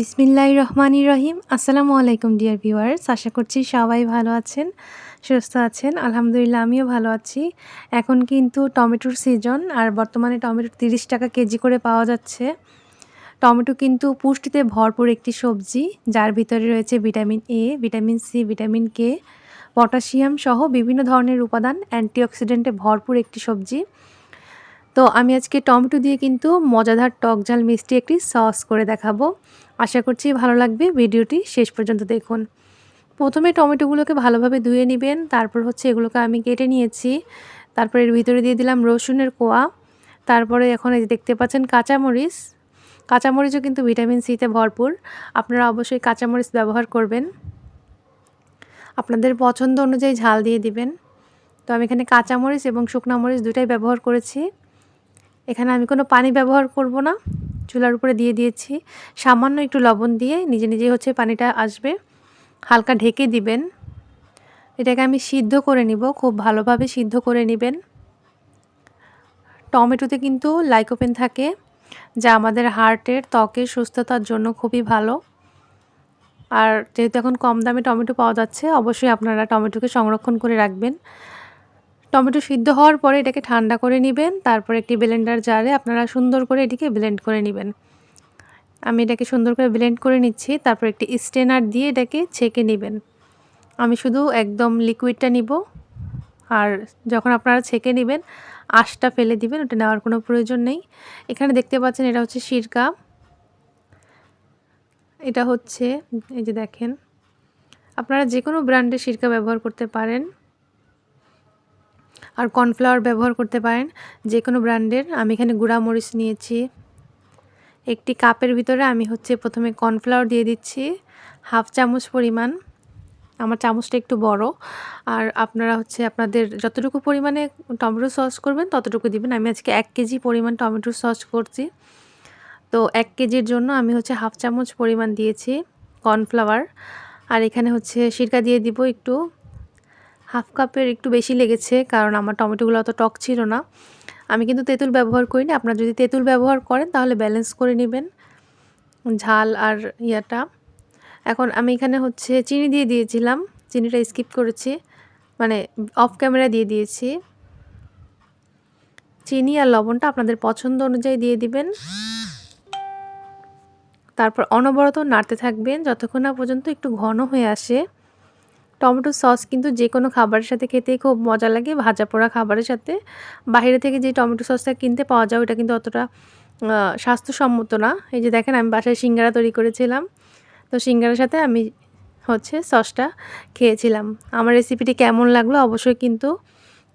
বিসমিল্লাহ রহমানি রহিম। আসসালামু আলাইকুম, ডিয়ার ভিউয়ার্স। আশা করছি সবাই ভালো আছেন, সুস্থ আছেন। আলহামদুলিল্লাহ, আমিও ভালো আছি। এখন কিন্তু টমেটোর সিজন আর বর্তমানে টমেটো তিরিশ টাকা কেজি করে পাওয়া যাচ্ছে। টমেটো কিন্তু পুষ্টিতে ভরপুর একটি সবজি, যার ভিতরে রয়েছে vitamin A vitamin C vitamin K potassium সহ বিভিন্ন ধরনের উপাদান, অ্যান্টিঅক্সিডেন্টে ভরপুর একটি সবজি। তো আমি আজকে টমেটো দিয়ে কিন্তু মজাদার টক ঝাল মিষ্টি একটি সস করে দেখাবো। আশা করছি ভালো লাগবে ভিডিওটি। শেষ পর্যন্ত দেখুন। প্রথমে টমেটোগুলোকে ভালোভাবে ধুয়ে নেবেন। তারপর হচ্ছে এগুলোকে আমি কেটে নিয়েছি। তারপর এর ভিতরে দিয়ে দিলাম রসুনের কোয়া। তারপরে এখন এই দেখতে পাচ্ছেন কাঁচামরিচ। কাঁচামরিচও কিন্তু ভিটামিন সিতে ভরপুর। আপনারা অবশ্যই কাঁচামরিচ ব্যবহার করবেন। আপনাদের পছন্দ অনুযায়ী ঝাল দিয়ে দিবেন। তো আমি এখানে কাঁচামরিচ এবং শুকনা মরিচ দুটাই ব্যবহার করেছি। এখানে আমি কোনো পানি ব্যবহার করব না। চুলার উপরে দিয়ে দিয়েছি। সামান্য একটু লবণ দিয়ে নিজে নিজে হচ্ছে পানিটা আসবে। হালকা ঢেকে দিবেন। এটাকে আমি সিদ্ধ করে নিব। খুব ভালোভাবে সিদ্ধ করে নেবেন। টমেটোতে কিন্তু লাইকোপেন থাকে, যা আমাদের হার্টের ত্বকের সুস্থতার জন্য খুবই ভালো। আর যেহেতু এখন কম দামে টমেটো পাওয়া যাচ্ছে, অবশ্যই আপনারা টমেটোকে সংরক্ষণ করে রাখবেন। টমেটো সিদ্ধ হওয়ার পরে এটাকে ঠান্ডা করে নেবেন, তারপর একটি ব্লেন্ডার জারে আপনারা সুন্দর করে এটিকে ব্লেন্ড করে নেবেন। আমি এটাকে সুন্দর করে ব্লেন্ড করে নিচ্ছি, তারপর একটি স্টেনার দিয়ে এটাকে ছেঁকে নেবেন। আমি শুধু একদম লিকুইডটা নিব, আর যখন আপনারা ছেঁকে নেবেন, আশটা ফেলে দিবেন, ওটা নেওয়ার কোনো প্রয়োজন নেই। এখানে দেখতে পাচ্ছেন এটা হচ্ছে সিরকা। এটা হচ্ছে, এই যে দেখেন, আপনারা যে কোনো ব্র্যান্ডের সিরকা ব্যবহার করতে পারেন। আর কর্নফ্লাওয়ার ব্যবহার করতে পারেন যে কোনো ব্র্যান্ডের। আমি এখানে গুঁড়া মরিচ নিয়েছি। একটি কাপের ভিতরে আমি হচ্ছে প্রথমে কর্নফ্লাওয়ার দিয়ে দিচ্ছি, হাফ চামচ পরিমাণ। আমার চামচটা একটু বড়। আর আপনারা হচ্ছে আপনাদের যতটুকু পরিমাণে টমেটো সস করবেন ততটুকু দিবেন। আমি আজকে এক কেজি পরিমাণ টমেটো সস করছি। তো এক কেজির জন্য আমি হচ্ছে হাফ চামচ পরিমাণ দিয়েছি কর্নফ্লাওয়ার। আর এখানে হচ্ছে সিরকা দিয়ে দিব একটু। হাফ কাপের একটু বেশি লেগেছে, কারণ আমার টমেটোগুলো অত টক ছিল না। আমি কিন্তু তেঁতুল ব্যবহার করিনি, আপনারা যদি তেঁতুল ব্যবহার করেন তাহলে ব্যালেন্স করে নেবেন ঝাল আর ইয়াটা। এখন আমি এখানে হচ্ছে চিনি দিয়ে দিয়েছিলাম, চিনিটা স্কিপ করেছি মানে অফ ক্যামেরা দিয়ে দিয়েছি। চিনি আর লবণটা আপনাদের পছন্দ অনুযায়ী দিয়ে দিবেন। তারপর অনবরত নাড়তে থাকবেন, যতক্ষণ না পর্যন্ত একটু ঘন হয়ে আসে। টমেটো সস কিন্তু যে কোনো খাবারের সাথে খেতেই খুব মজা লাগে, ভাজা পোড়া খাবারের সাথে। বাইরে থেকে যে টমেটো সসটা কিনতে পাওয়া যায়, ওটা কিন্তু অতটা স্বাস্থ্যসম্মত না। এই যে দেখেন, আমি বাসায় সিঙ্গারা তৈরি করেছিলাম। তো সিঙ্গারার সাথে আমি হচ্ছে সসটা খেয়েছিলাম। আমার রেসিপিটি কেমন লাগল অবশ্যই কিন্তু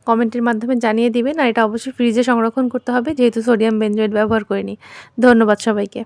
কমেন্টের মাধ্যমে জানিয়ে দিবেন। আর এটা অবশ্যই ফ্রিজে সংরক্ষণ করতে হবে, যেহেতু সোডিয়াম বেঞ্জয়েড ব্যবহার করিনি। ধন্যবাদ সবাইকে।